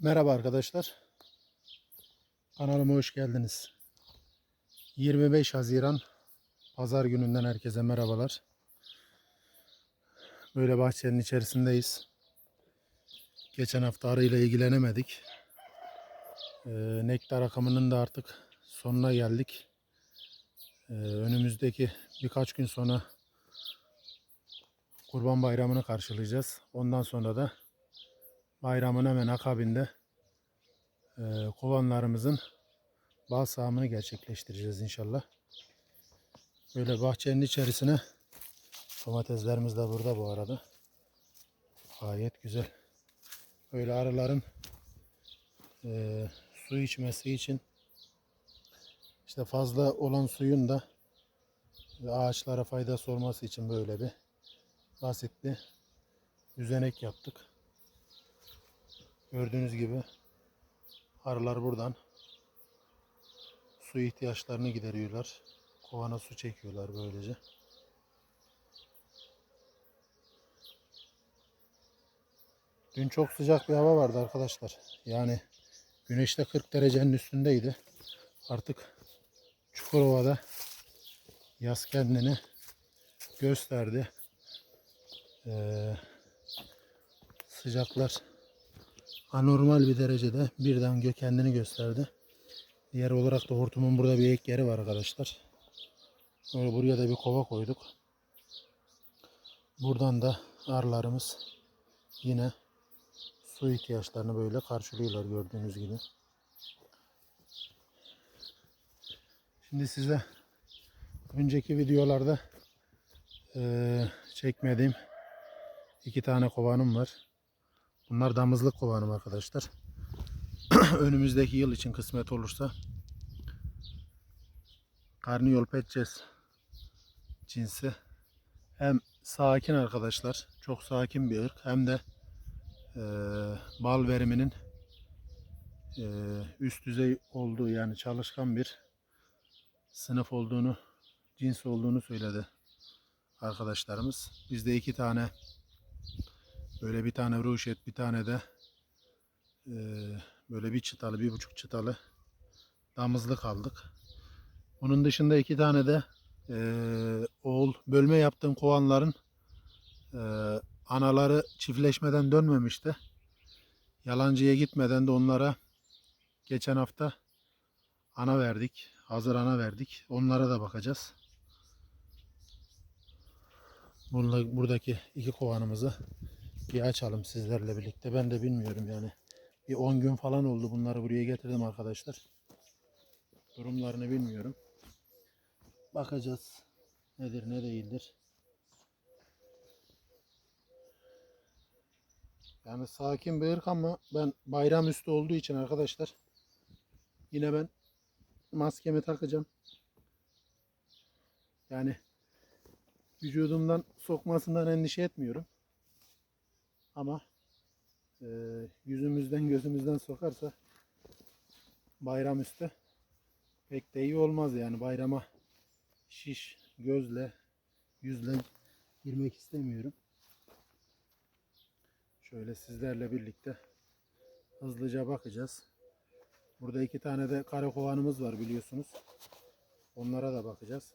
Merhaba arkadaşlar. Kanalıma hoş geldiniz. 25 Haziran Pazar gününden herkese merhabalar. Böyle bahçenin içerisindeyiz. Geçen hafta arıyla ilgilenemedik. Ee, nektar akımının da artık sonuna geldik. Ee, önümüzdeki birkaç gün sonra Kurban Bayramı'nı karşılayacağız. Ondan sonra da bayramın hemen akabinde e, kovanlarımızın bal sağımını gerçekleştireceğiz inşallah. Böyle bahçenin içerisine domateslerimiz de burada bu arada. Gayet güzel. Böyle arıların e, su içmesi için işte fazla olan suyun da ağaçlara faydası olması için böyle bir basit bir düzenek yaptık. Gördüğünüz gibi arılar buradan su ihtiyaçlarını gideriyorlar. Kovana su çekiyorlar böylece. Dün çok sıcak bir hava vardı arkadaşlar. Yani güneşte 40 derecenin üstündeydi. Artık Çukurova'da yaz kendini gösterdi. Ee, sıcaklar anormal bir derecede birden gö kendini gösterdi. Diğer olarak da hortumun burada bir ek yeri var arkadaşlar. Böyle buraya da bir kova koyduk. Buradan da arılarımız yine su ihtiyaçlarını böyle karşılıyorlar gördüğünüz gibi. Şimdi size önceki videolarda eee, çekmediğim iki tane kovanım var. Bunlar damızlık kovanım arkadaşlar. Önümüzdeki yıl için kısmet olursa Karniyol Petçes cinsi hem sakin arkadaşlar çok sakin bir ırk hem de eee, bal veriminin eee, üst düzey olduğu yani çalışkan bir sınıf olduğunu cins olduğunu söyledi arkadaşlarımız. Bizde iki tane Böyle bir tane ruşet, bir tane de eee, böyle bir çıtalı, bir buçuk çıtalı damızlık aldık. Bunun dışında iki tane de eee, oğul bölme yaptığım kovanların eee, anaları çiftleşmeden dönmemişti. Yalancıya gitmeden de onlara geçen hafta ana verdik. Hazır ana verdik. Onlara da bakacağız. Burada, buradaki iki kovanımızı bir açalım sizlerle birlikte. Ben de bilmiyorum yani. Bir 10 gün falan oldu bunları buraya getirdim arkadaşlar. Durumlarını bilmiyorum. Bakacağız. Nedir ne değildir. Yani sakin bir ırk ama ben bayram üstü olduğu için arkadaşlar yine ben maskemi takacağım. Yani vücudumdan sokmasından endişe etmiyorum. Ama e, yüzümüzden gözümüzden sokarsa bayram üstü pek de iyi olmaz yani bayrama şiş gözle yüzle girmek istemiyorum. Şöyle sizlerle birlikte hızlıca bakacağız. Burada iki tane de kara kovanımız var biliyorsunuz. Onlara da bakacağız.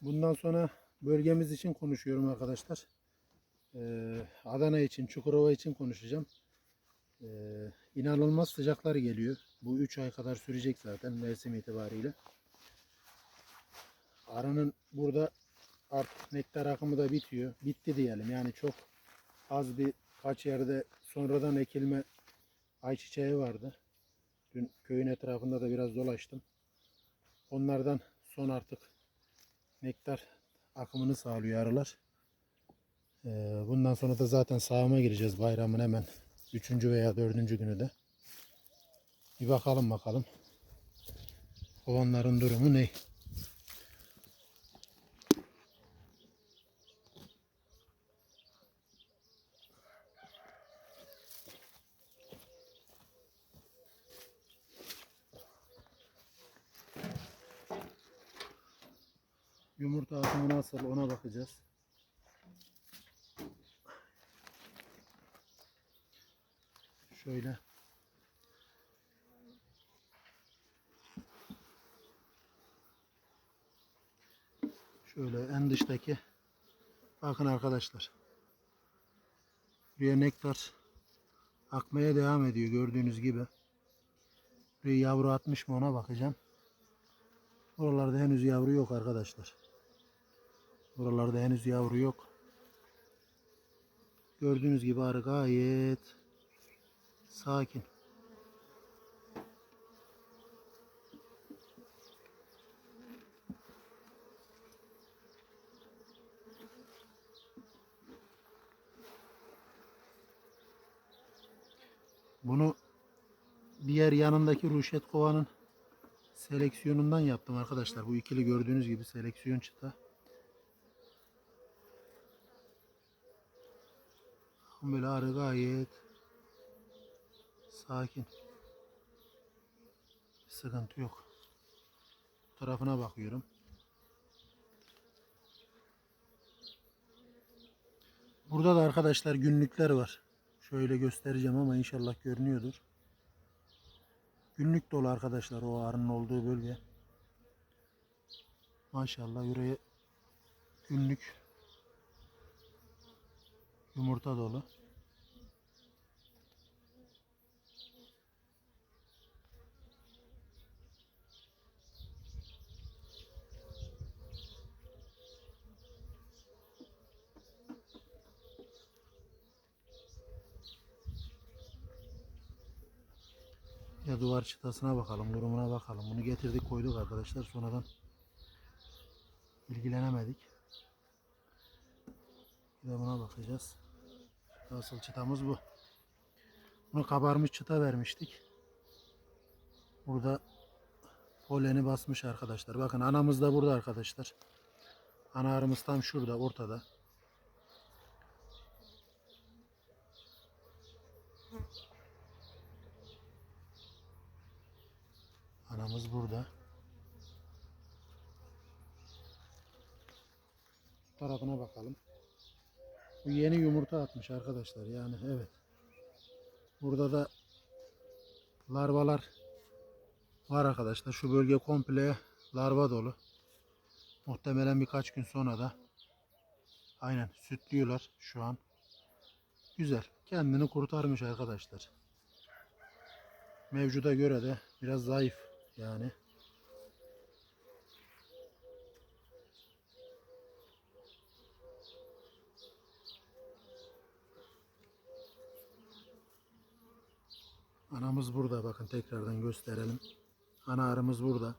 Bundan sonra bölgemiz için konuşuyorum arkadaşlar. Ee, Adana için, Çukurova için konuşacağım. Ee, inanılmaz sıcaklar geliyor. Bu 3 ay kadar sürecek zaten mevsim itibariyle. Arının burada artık nektar akımı da bitiyor. Bitti diyelim. Yani çok az bir kaç yerde sonradan ekilme ayçiçeği vardı. Dün köyün etrafında da biraz dolaştım. Onlardan son artık nektar akımını sağlıyor arılar. Ee, Bundan sonra da zaten sağıma gireceğiz bayramın hemen 3. veya 4. günü de. Bir bakalım bakalım. Kovanların durumu ne? Yumurta atımı nasıl ona bakacağız. Şöyle. Şöyle en dıştaki bakın arkadaşlar. Buraya nektar akmaya devam ediyor gördüğünüz gibi. Buraya yavru atmış mı ona bakacağım. Buralarda henüz yavru yok arkadaşlar. Buralarda henüz yavru yok. Gördüğünüz gibi arı gayet sakin. Bunu diğer yanındaki ruşet kovanın seleksiyonundan yaptım arkadaşlar. Bu ikili gördüğünüz gibi seleksiyon çıta. Böyle arı gayet sakin. Sıkıntı yok. Tarafına bakıyorum. Burada da arkadaşlar günlükler var. Şöyle göstereceğim ama inşallah görünüyordur. Günlük dolu arkadaşlar o arının olduğu bölge. Maşallah yüreğe günlük yumurta dolu. Ya duvar çıtasına bakalım, durumuna bakalım. Bunu getirdik koyduk arkadaşlar. Sonradan ilgilenemedik. Bir de buna bakacağız. Asıl çıtamız bu. Bunu kabarmış çıta vermiştik. Burada poleni basmış arkadaşlar. Bakın anamız da burada arkadaşlar. Ana arımız tam şurada ortada. Anamız burada. Bu tarafına bakalım. Bu yeni yumurta atmış arkadaşlar. Yani evet. Burada da larvalar var arkadaşlar. Şu bölge komple larva dolu. Muhtemelen birkaç gün sonra da aynen sütlüyorlar şu an. Güzel. Kendini kurtarmış arkadaşlar. Mevcuda göre de biraz zayıf yani. Anamız burada bakın tekrardan gösterelim. Ana arımız burada.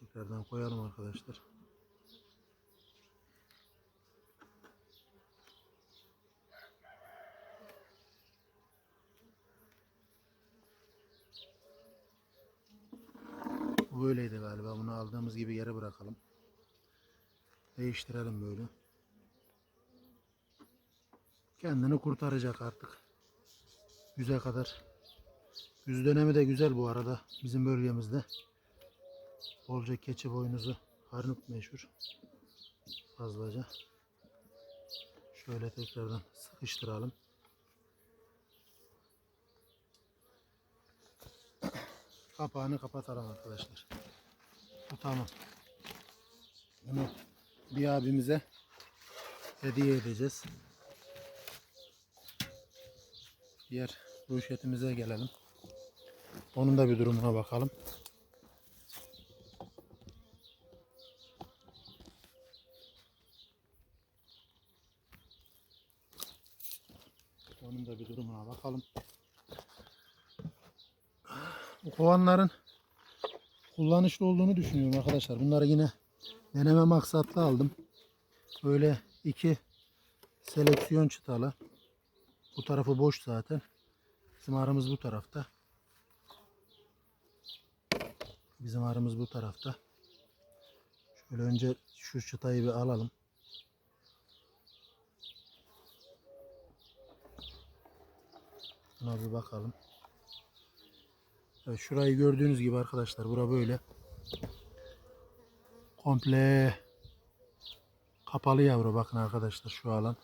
Tekrardan koyalım arkadaşlar. Bu böyleydi galiba. Bunu aldığımız gibi yere bırakalım. Değiştirelim böyle. Kendini kurtaracak artık. Yüze kadar. Yüz dönemi de güzel bu arada bizim bölgemizde. Bolca keçi boynuzu harnut meşhur. Fazlaca. Şöyle tekrardan sıkıştıralım. Kapağını kapatalım arkadaşlar. Tamam. Bunu bir abimize hediye edeceğiz. Diğer ruşetimize gelelim. Onun da bir durumuna bakalım. Onun da bir durumuna bakalım. Bu kovanların kullanışlı olduğunu düşünüyorum arkadaşlar. Bunları yine deneme maksatlı aldım. Böyle iki seleksiyon çıtalı. Bu tarafı boş zaten. Bizim arımız bu tarafta. Bizim arımız bu tarafta. Şöyle önce şu çıtayı bir alalım. Buna bir bakalım. Şurayı gördüğünüz gibi arkadaşlar. Bura böyle. Komple kapalı yavru bakın arkadaşlar şu alan.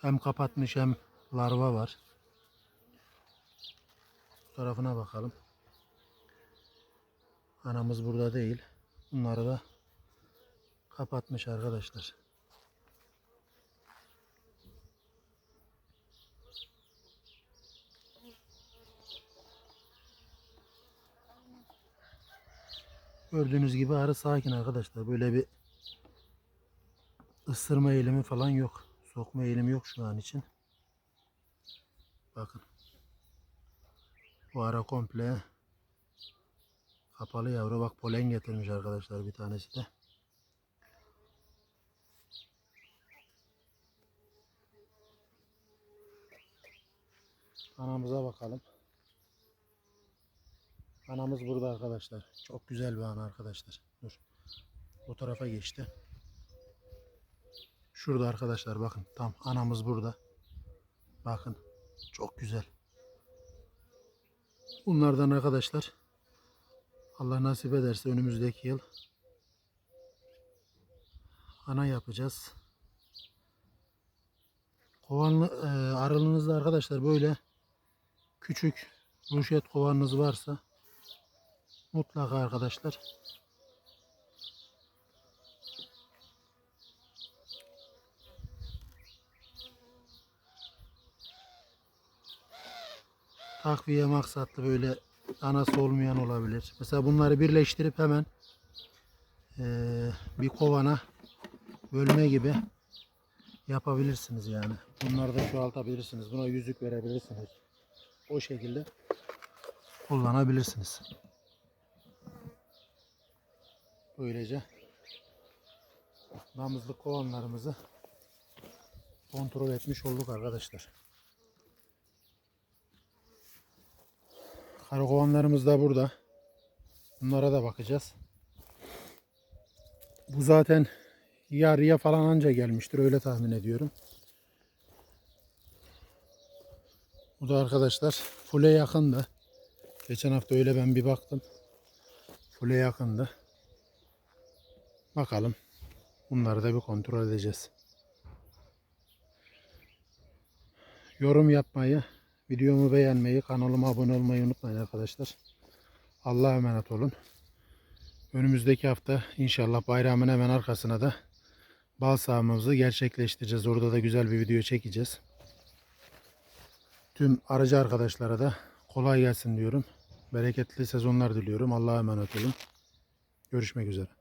Hem kapatmış hem larva var. Bu tarafına bakalım. Anamız burada değil. Bunları da kapatmış arkadaşlar. Gördüğünüz gibi arı sakin arkadaşlar. Böyle bir ısırma eğilimi falan yok. Sokma eğilimi yok şu an için. Bakın. Bu ara komple kapalı yavru. Bak polen getirmiş arkadaşlar bir tanesi de. Anamıza bakalım. Anamız burada arkadaşlar. Çok güzel bir ana arkadaşlar. Dur. O tarafa geçti. Şurada arkadaşlar bakın. Tam anamız burada. Bakın. Çok güzel. Bunlardan arkadaşlar Allah nasip ederse önümüzdeki yıl ana yapacağız. Kovanlı e, aralığınızda arkadaşlar böyle küçük ruşet kovanınız varsa mutlaka arkadaşlar takviye maksatlı böyle anası olmayan olabilir. Mesela bunları birleştirip hemen eee, bir kovana bölme gibi yapabilirsiniz yani. Bunları da çoğaltabilirsiniz. Buna yüzük verebilirsiniz. O şekilde kullanabilirsiniz. Böylece damızlık kovanlarımızı kontrol etmiş olduk arkadaşlar. Karakovanlarımız da burada. Bunlara da bakacağız. Bu zaten yarıya falan anca gelmiştir öyle tahmin ediyorum. Bu da arkadaşlar fule yakındı. Geçen hafta öyle ben bir baktım. Fule yakındı. Bakalım. Bunları da bir kontrol edeceğiz. Yorum yapmayı, videomu beğenmeyi, kanalıma abone olmayı unutmayın arkadaşlar. Allah'a emanet olun. Önümüzdeki hafta inşallah bayramın hemen arkasına da bal sağımımızı gerçekleştireceğiz. Orada da güzel bir video çekeceğiz. Tüm aracı arkadaşlara da kolay gelsin diyorum. Bereketli sezonlar diliyorum. Allah'a emanet olun. Görüşmek üzere.